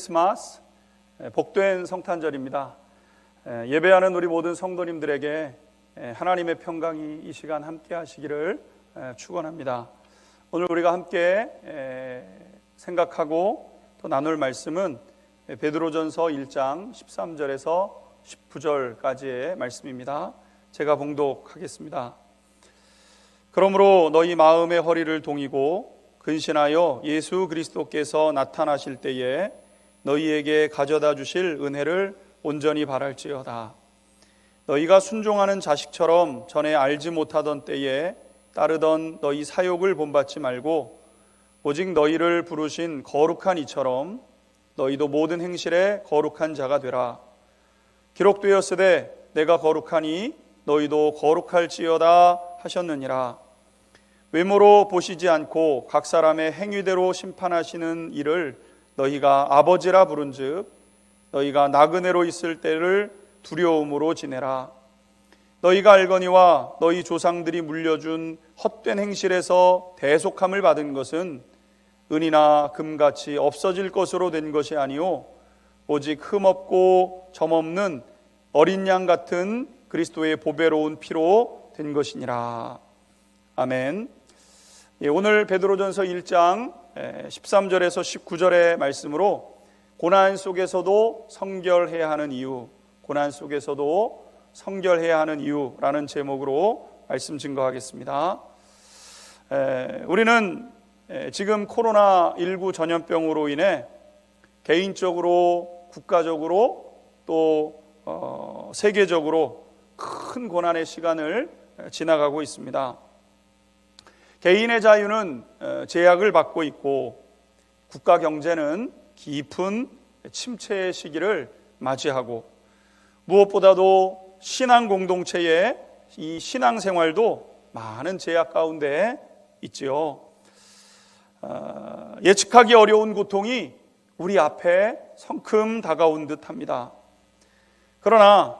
크리스마스 복된 성탄절입니다. 예배하는 우리 모든 성도님들에게 하나님의 평강이 이 시간 함께 하시기를 축원합니다. 오늘 우리가 함께 생각하고 또 나눌 말씀은 베드로전서 1장 13절에서 19절까지의 말씀입니다. 제가 봉독하겠습니다. 그러므로 너희 마음의 허리를 동이고 근신하여 예수 그리스도께서 나타나실 때에 너희에게 가져다 주실 은혜를 온전히 바랄지어다. 너희가 순종하는 자식처럼 전에 알지 못하던 때에 따르던 너희 사욕을 본받지 말고 오직 너희를 부르신 거룩한 이처럼 너희도 모든 행실에 거룩한 자가 되라. 기록되었으되 내가 거룩하니 너희도 거룩할지어다 하셨느니라. 외모로 보시지 않고 각 사람의 행위대로 심판하시는 이를 너희가 아버지라 부른즉 너희가 나그네로 있을 때를 두려움으로 지내라. 너희가 알거니와 너희 조상들이 물려준 헛된 행실에서 대속함을 받은 것은 은이나 금같이 없어질 것으로 된 것이 아니요 오직 흠없고 점없는 어린 양 같은 그리스도의 보배로운 피로 된 것이니라. 아멘. 예, 오늘 베드로전서 1장 13절에서 19절의 말씀으로 고난 속에서도 성결해야 하는 이유, 고난 속에서도 성결해야 하는 이유라는 제목으로 말씀 증거하겠습니다. 우리는 지금 코로나19 전염병으로 인해 개인적으로, 국가적으로 또 어, 세계적으로 큰 고난의 시간을 지나가고 있습니다. 개인의 자유는 어, 제약을 받고 있고 국가 경제는 깊은 침체의 시기를 맞이하고 무엇보다도 신앙 공동체의 이 신앙 생활도 많은 제약 가운데 있지요. 어, 예측하기 어려운 고통이 우리 앞에 성큼 다가온 듯합니다. 그러나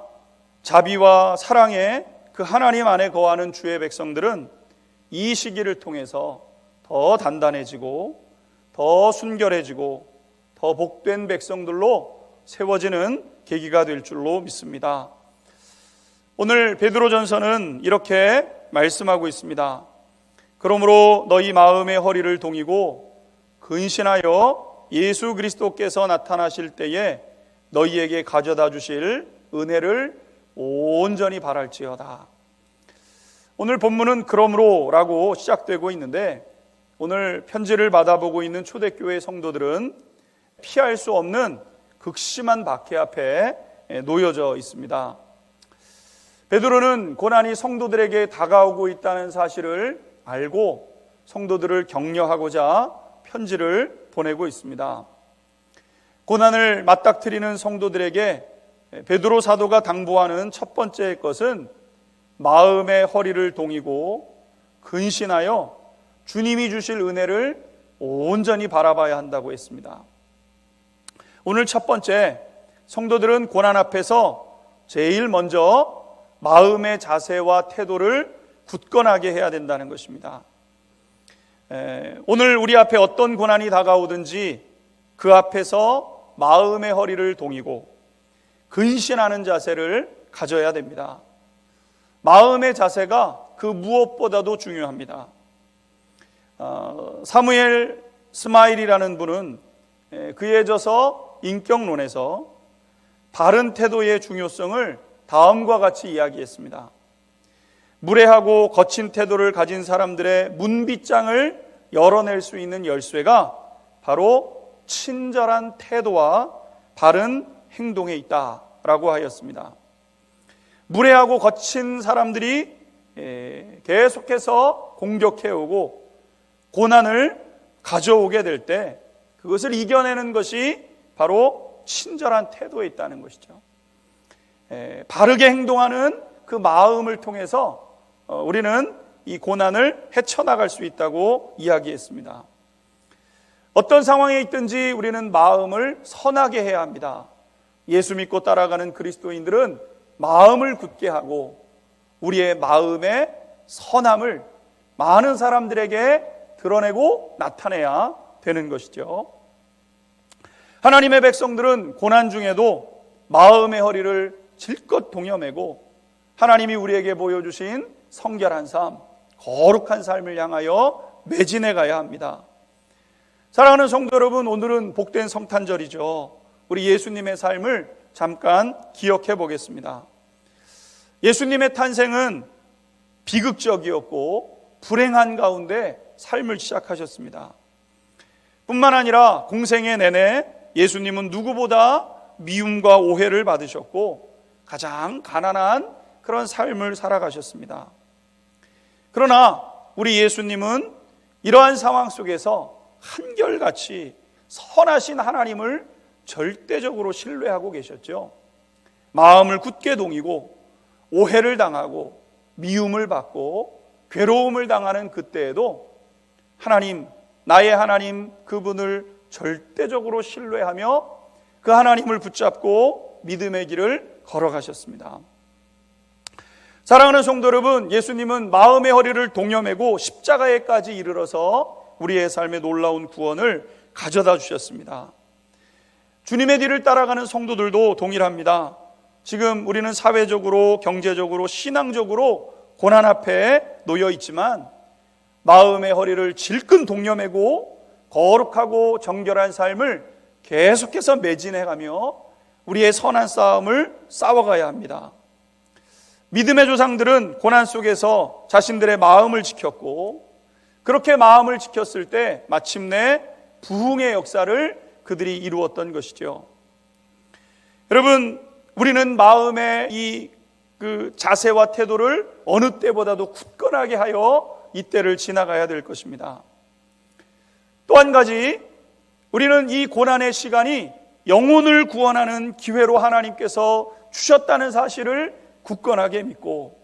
자비와 사랑의 그 하나님 안에 거하는 주의 백성들은 이 시기를 통해서 더 단단해지고 더 순결해지고 더 복된 백성들로 세워지는 계기가 될 줄로 믿습니다. 오늘 베드로전서는 이렇게 말씀하고 있습니다. 그러므로 너희 마음의 허리를 동이고 근신하여 예수 그리스도께서 나타나실 때에 너희에게 가져다 주실 은혜를 온전히 바랄지어다. 오늘 본문은 그러므로라고 시작되고 있는데 오늘 편지를 받아보고 있는 초대교회 성도들은 피할 수 없는 극심한 박해 앞에 놓여져 있습니다. 베드로는 고난이 성도들에게 다가오고 있다는 사실을 알고 성도들을 격려하고자 편지를 보내고 있습니다. 고난을 맞닥뜨리는 성도들에게 베드로 사도가 당부하는 첫 번째 것은 마음의 허리를 동이고 근신하여 주님이 주실 은혜를 온전히 바라봐야 한다고 했습니다. 오늘 첫 번째 성도들은 고난 앞에서 제일 먼저 마음의 자세와 태도를 굳건하게 해야 된다는 것입니다. 오늘 우리 앞에 어떤 고난이 다가오든지 그 앞에서 마음의 허리를 동이고 근신하는 자세를 가져야 됩니다. 마음의 자세가 그 무엇보다도 중요합니다. 어, 사무엘 스마일이라는 분은 그에 져서 인격론에서 바른 태도의 중요성을 다음과 같이 이야기했습니다. 무례하고 거친 태도를 가진 사람들의 문빗장을 열어낼 수 있는 열쇠가 바로 친절한 태도와 바른 행동에 있다라고 하였습니다. 무례하고 거친 사람들이 예, 계속해서 공격해오고 고난을 가져오게 될 때 그것을 이겨내는 것이 바로 친절한 태도에 있다는 것이죠. 예, 바르게 행동하는 그 마음을 통해서 어, 우리는 이 고난을 헤쳐나갈 수 있다고 이야기했습니다. 어떤 상황에 있든지 우리는 마음을 선하게 해야 합니다. 예수 믿고 따라가는 그리스도인들은 마음을 굳게 하고 우리의 마음의 선함을 많은 사람들에게 드러내고 나타내야 되는 것이죠. 하나님의 백성들은 고난 중에도 마음의 허리를 질껏 동여매고 하나님이 우리에게 보여주신 성결한 삶, 거룩한 삶을 향하여 매진해 가야 합니다. 사랑하는 성도 여러분, 오늘은 복된 성탄절이죠. 우리 예수님의 삶을 잠깐 기억해 보겠습니다. 예수님의 탄생은 비극적이었고 불행한 가운데 삶을 시작하셨습니다. 뿐만 아니라 공생의 내내 예수님은 누구보다 미움과 오해를 받으셨고 가장 가난한 그런 삶을 살아가셨습니다. 그러나 우리 예수님은 이러한 상황 속에서 한결같이 선하신 하나님을 절대적으로 신뢰하고 계셨죠. 마음을 굳게 동이고 오해를 당하고 미움을 받고 괴로움을 당하는 그때에도 하나님, 나의 하나님 그분을 절대적으로 신뢰하며 그 하나님을 붙잡고 믿음의 길을 걸어가셨습니다. 사랑하는 성도 여러분, 예수님은 마음의 허리를 동여매고 십자가에까지 이르러서 우리의 삶의 놀라운 구원을 가져다 주셨습니다. 주님의 뒤를 따라가는 성도들도 동일합니다. 지금 우리는 사회적으로, 경제적으로, 신앙적으로 고난 앞에 놓여 있지만 마음의 허리를 질끈 동여매고 거룩하고 정결한 삶을 계속해서 매진해 가며 우리의 선한 싸움을 싸워가야 합니다. 믿음의 조상들은 고난 속에서 자신들의 마음을 지켰고 그렇게 마음을 지켰을 때 마침내 부흥의 역사를 그들이 이루었던 것이죠. 여러분, 우리는 마음의 이 그 자세와 태도를 어느 때보다도 굳건하게 하여 이때를 지나가야 될 것입니다. 또 한 가지, 우리는 이 고난의 시간이 영혼을 구원하는 기회로 하나님께서 주셨다는 사실을 굳건하게 믿고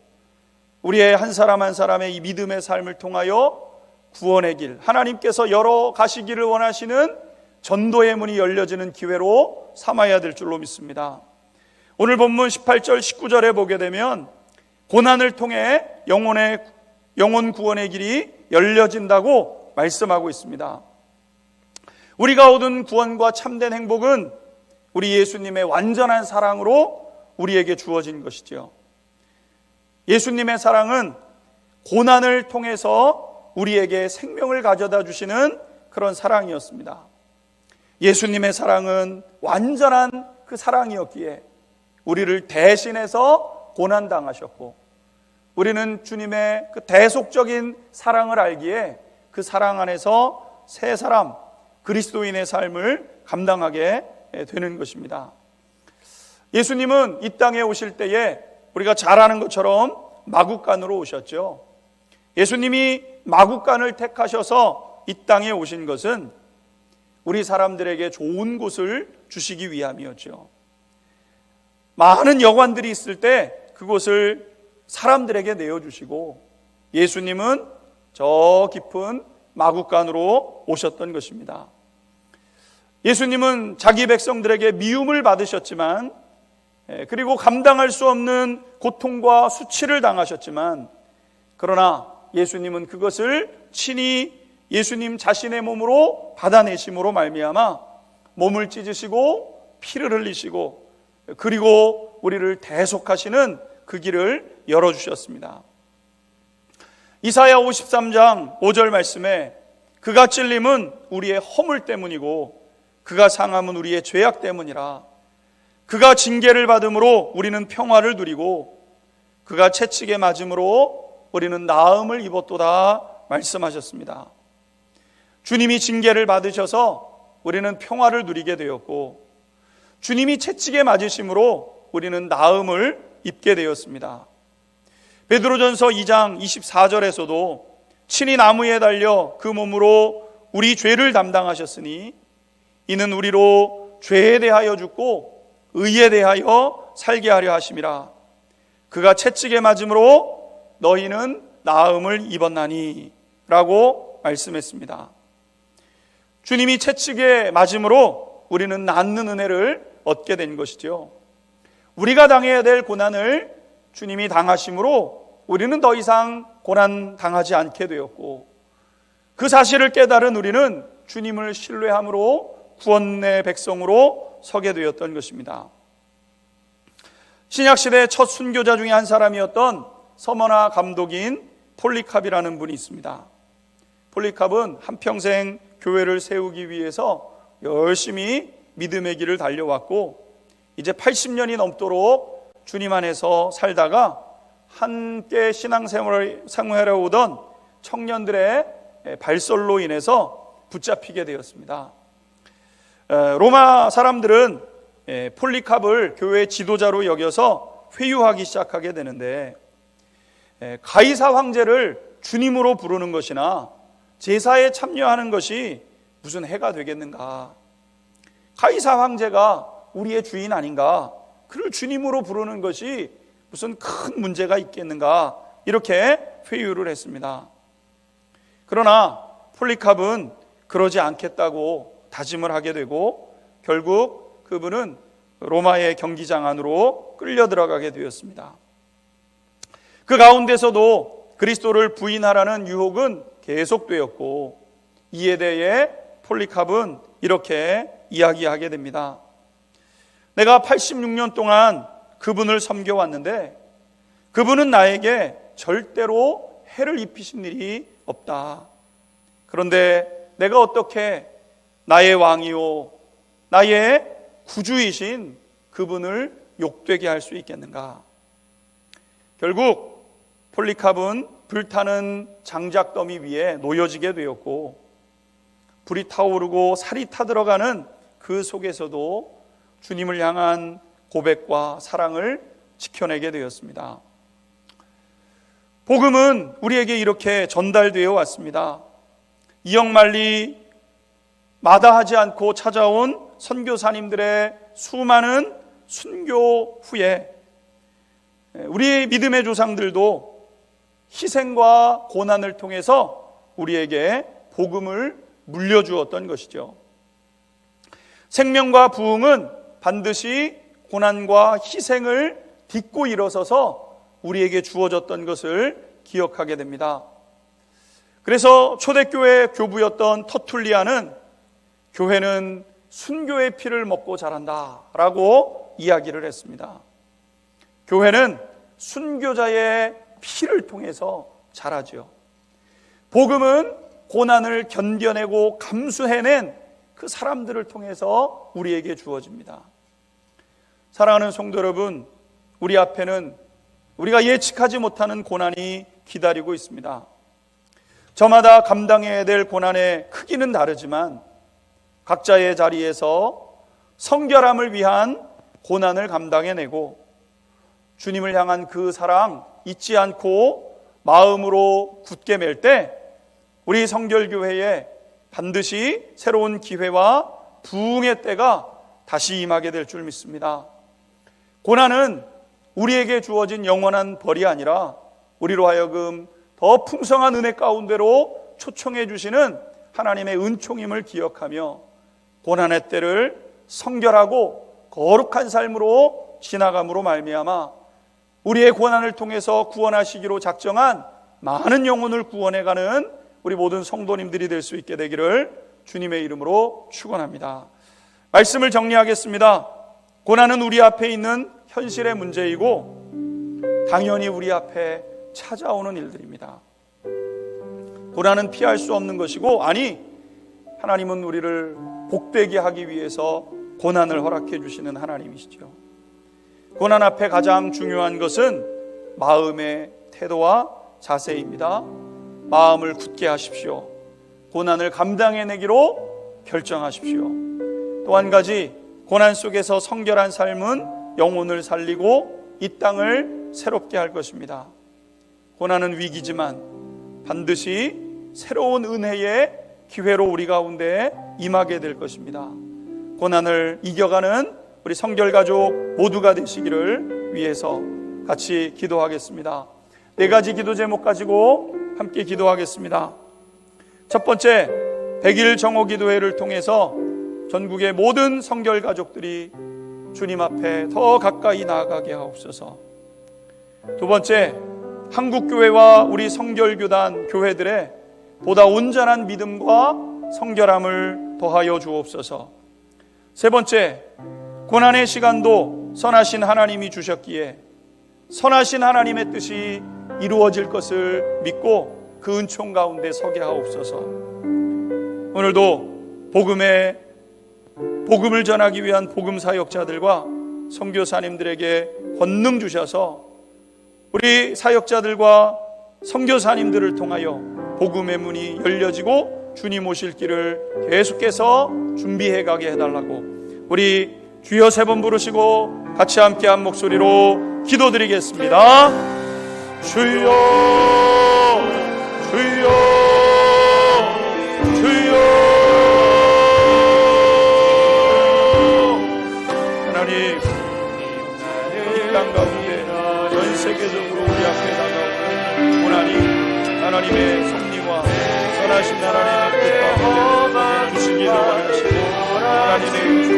우리의 한 사람 한 사람의 이 믿음의 삶을 통하여 구원의 길, 하나님께서 열어 가시기를 원하시는 전도의 문이 열려지는 기회로 삼아야 될 줄로 믿습니다. 오늘 본문 18절, 19절에 보게 되면 고난을 통해 영혼의 영혼 구원의 길이 열려진다고 말씀하고 있습니다. 우리가 얻은 구원과 참된 행복은 우리 예수님의 완전한 사랑으로 우리에게 주어진 것이죠. 예수님의 사랑은 고난을 통해서 우리에게 생명을 가져다 주시는 그런 사랑이었습니다. 예수님의 사랑은 완전한 그 사랑이었기에 우리를 대신해서 고난당하셨고 우리는 주님의 그 대속적인 사랑을 알기에 그 사랑 안에서 새 사람, 그리스도인의 삶을 감당하게 되는 것입니다. 예수님은 이 땅에 오실 때에 우리가 잘 아는 것처럼 마국간으로 오셨죠. 예수님이 마국간을 택하셔서 이 땅에 오신 것은 우리 사람들에게 좋은 곳을 주시기 위함이었죠. 많은 여관들이 있을 때 그곳을 사람들에게 내어주시고 예수님은 저 깊은 마국간으로 오셨던 것입니다. 예수님은 자기 백성들에게 미움을 받으셨지만 예, 그리고 감당할 수 없는 고통과 수치를 당하셨지만 그러나 예수님은 그것을 친히 예수님 자신의 몸으로 받아내심으로 말미암아 몸을 찢으시고 피를 흘리시고 그리고 우리를 대속하시는 그 길을 열어 주셨습니다. 이사야 53장 5절 말씀에 그가 찔림은 우리의 허물 때문이고 그가 상함은 우리의 죄악 때문이라 그가 징계를 받음으로 우리는 평화를 누리고 그가 채찍에 맞음으로 우리는 나음을 입었도다 말씀하셨습니다. 주님이 징계를 받으셔서 우리는 평화를 누리게 되었고 주님이 채찍에 맞으심으로 우리는 나음을 입게 되었습니다. 베드로전서 2장 24절에서도 친히 나무에 달려 그 몸으로 우리 죄를 담당하셨으니 이는 우리로 죄에 대하여 죽고 의에 대하여 살게 하려 하심이라 그가 채찍에 맞음으로 너희는 나음을 입었나니 라고 말씀했습니다. 주님이 채찍에 맞음으로 우리는 낫는 은혜를 얻게 된 것이죠. 우리가 당해야 될 고난을 주님이 당하심으로 우리는 더 이상 고난 당하지 않게 되었고 그 사실을 깨달은 우리는 주님을 신뢰함으로 구원의 백성으로 서게 되었던 것입니다. 신약 시대 첫 순교자 중에 한 사람이었던 서머나 감독인 폴리캅이라는 분이 있습니다. 폴리캅은 한평생 교회를 세우기 위해서 열심히 믿음의 길을 달려왔고 이제 80년이 넘도록 주님 안에서 살다가 함께 신앙생활을 생활해 오던 청년들의 발설로 인해서 붙잡히게 되었습니다. 로마 사람들은 폴리캅을 교회 지도자로 여겨서 회유하기 시작하게 되는데 가이사 황제를 주님으로 부르는 것이나 제사에 참여하는 것이 무슨 해가 되겠는가? 가이사 황제가 우리의 주인 아닌가? 그를 주님으로 부르는 것이 무슨 큰 문제가 있겠는가? 이렇게 회유를 했습니다. 그러나 폴리캅은 그러지 않겠다고 다짐을 하게 되고 결국 그분은 로마의 경기장 안으로 끌려 들어가게 되었습니다. 그 가운데서도 그리스도를 부인하라는 유혹은 계속되었고 이에 대해 폴리캅은 이렇게 이야기하게 됩니다. 내가 86년 동안 그분을 섬겨왔는데 그분은 나에게 절대로 해를 입히신 일이 없다. 그런데 내가 어떻게 나의 왕이요, 나의 구주이신 그분을 욕되게 할 수 있겠는가? 결국 폴리캅은 불타는 장작더미 위에 놓여지게 되었고 불이 타오르고 살이 타들어가는 그 속에서도 주님을 향한 고백과 사랑을 지켜내게 되었습니다. 복음은 우리에게 이렇게 전달되어 왔습니다. 이영만리 마다하지 않고 찾아온 선교사님들의 수많은 순교 후에 우리 믿음의 조상들도 희생과 고난을 통해서 우리에게 복음을 물려주었던 것이죠. 생명과 부흥은 반드시 고난과 희생을 딛고 일어서서 우리에게 주어졌던 것을 기억하게 됩니다. 그래서 초대교회 교부였던 터툴리아는 교회는 순교의 피를 먹고 자란다 라고 이야기를 했습니다. 교회는 순교자의 피를 통해서 자라죠. 복음은 고난을 견뎌내고 감수해낸 그 사람들을 통해서 우리에게 주어집니다. 사랑하는 성도 여러분, 우리 앞에는 우리가 예측하지 못하는 고난이 기다리고 있습니다. 저마다 감당해야 될 고난의 크기는 다르지만 각자의 자리에서 성결함을 위한 고난을 감당해내고 주님을 향한 그 사랑 잊지 않고 마음으로 굳게 맬 때 우리 성결교회에 반드시 새로운 기회와 부흥의 때가 다시 임하게 될 줄 믿습니다. 고난은 우리에게 주어진 영원한 벌이 아니라 우리로 하여금 더 풍성한 은혜 가운데로 초청해 주시는 하나님의 은총임을 기억하며 고난의 때를 성결하고 거룩한 삶으로 지나감으로 말미암아 우리의 고난을 통해서 구원하시기로 작정한 많은 영혼을 구원해가는 우리 모든 성도님들이 될 수 있게 되기를 주님의 이름으로 축원합니다. 말씀을 정리하겠습니다. 고난은 우리 앞에 있는 현실의 문제이고 당연히 우리 앞에 찾아오는 일들입니다. 고난은 피할 수 없는 것이고 아니 하나님은 우리를 복되게 하기 위해서 고난을 허락해 주시는 하나님이시죠. 고난 앞에 가장 중요한 것은 마음의 태도와 자세입니다. 마음을 굳게 하십시오. 고난을 감당해내기로 결정하십시오. 또 한 가지 고난 속에서 성결한 삶은 영혼을 살리고 이 땅을 새롭게 할 것입니다. 고난은 위기지만 반드시 새로운 은혜의 기회로 우리 가운데 임하게 될 것입니다. 고난을 이겨가는 우리 성결 가족 모두가 되시기를 위해서 같이 기도하겠습니다. 네 가지 기도 제목 가지고 함께 기도하겠습니다. 첫 번째, 100일 정오 기도회를 통해서 전국의 모든 성결 가족들이 주님 앞에 더 가까이 나아가게 하옵소서. 두 번째, 한국교회와 우리 성결교단 교회들의 보다 온전한 믿음과 성결함을 더하여 주옵소서. 세 번째, 고난의 시간도 선하신 하나님이 주셨기에 선하신 하나님의 뜻이 이루어질 것을 믿고 그 은총 가운데 서게 하옵소서. 오늘도 복음의 복음을 전하기 위한 복음 사역자들과 선교사님들에게 권능 주셔서 우리 사역자들과 선교사님들을 통하여 복음의 문이 열려지고 주님 오실 길을 계속해서 준비해 가게 해달라고 우리 주여 세 번 부르시고 같이 함께 한 목소리로 기도드리겠습니다. 주여 주여 주여. 하나님 이 땅 가운데 전 세계적으로 우리 앞에 다가오는 고난이 하나님의 섭리와 선하신 하나님의 뜻 가운데 주시기를 원하시고 하나님의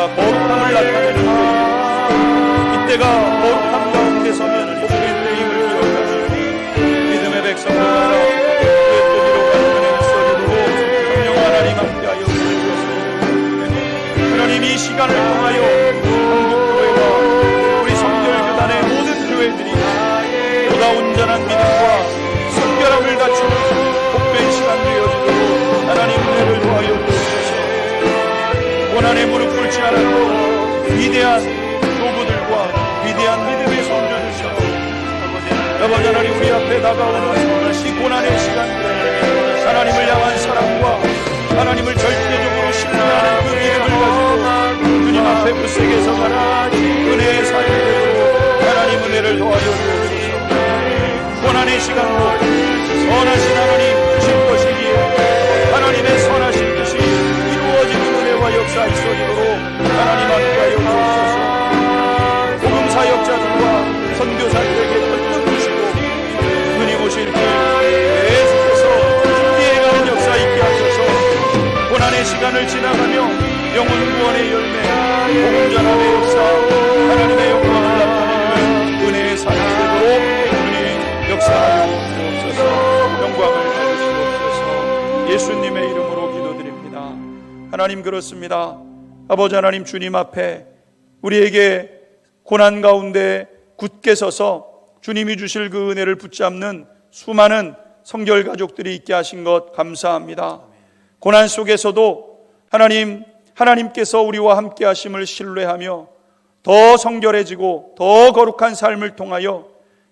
이때가 거룩함을 나타내는 때이요 이때가 거룩함 가운데 서면 복된 때임을 기억하시고 믿음의 백성들마다 그의 뜻으로 가는 있어지도록 성령 하나님 함께하여 주옵소서. 하나님 이 시간을 위대한 노부들과 위대한 믿음의 세워 아버지 하나님 우리 앞에 다가오는 이 고난의 시간들에 하나님을 향한 사랑과 하나님을 절대적으로 신뢰하는 그 믿음을 가지고 주님 앞에 굳세게 서가라 은혜의 삶이 되도록 하나님 은혜를 도와줘 주옵소서. 고난의 시간도 선하신 하나님 주신 것이기에 하나님의 선하신 뜻이 이루어지는 은혜와 역사 있어지도록 하나님 함께하여 주옵소서 복음 사역자들과 선교사들에게 권능 주시고 주님 오실 길 계속해서 준비해가는 역사 있게 하셔서. 고난의 시간을 지나가며 영혼 구원의 열매 복음 전함의 역사 하나님의 영광을 나타내는 은혜의 삶이 되도록 주님 역사하여 주옵소서. 영광을 받으시옵소서. 예수님의 이름으로 기도드립니다. 하나님 그렇습니다 아버지 하나님 주님 앞에 우리에게 고난 가운데 굳게 서서 주님이 주실 그 은혜를 붙잡는 수많은 성결 가족들이 있게 하신 것 감사합니다. 고난 속에서도 하나님 하나님께서 우리와 함께 하심을 신뢰하며 더 성결해지고 더 거룩한 삶을 통하여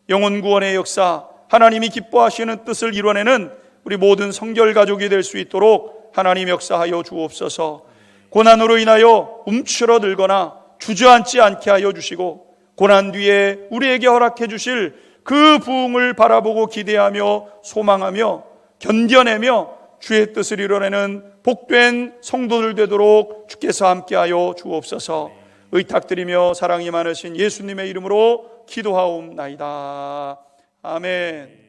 영혼 구원의 역사 하나님이 기뻐하시는 뜻을 이뤄내는 우리 모든 성결 가족이 될 수 있도록 하나님 역사하여 주옵소서. 고난으로 인하여 움츠러 들거나 주저앉지 않게 하여 주시고 고난 뒤에 우리에게 허락해 주실 그 부흥을 바라보고 기대하며 소망하며 견뎌내며 주의 뜻을 이뤄내는 복된 성도들 되도록 주께서 함께하여 주옵소서 의탁드리며 사랑이 많으신 예수님의 이름으로 기도하옵나이다. 아멘.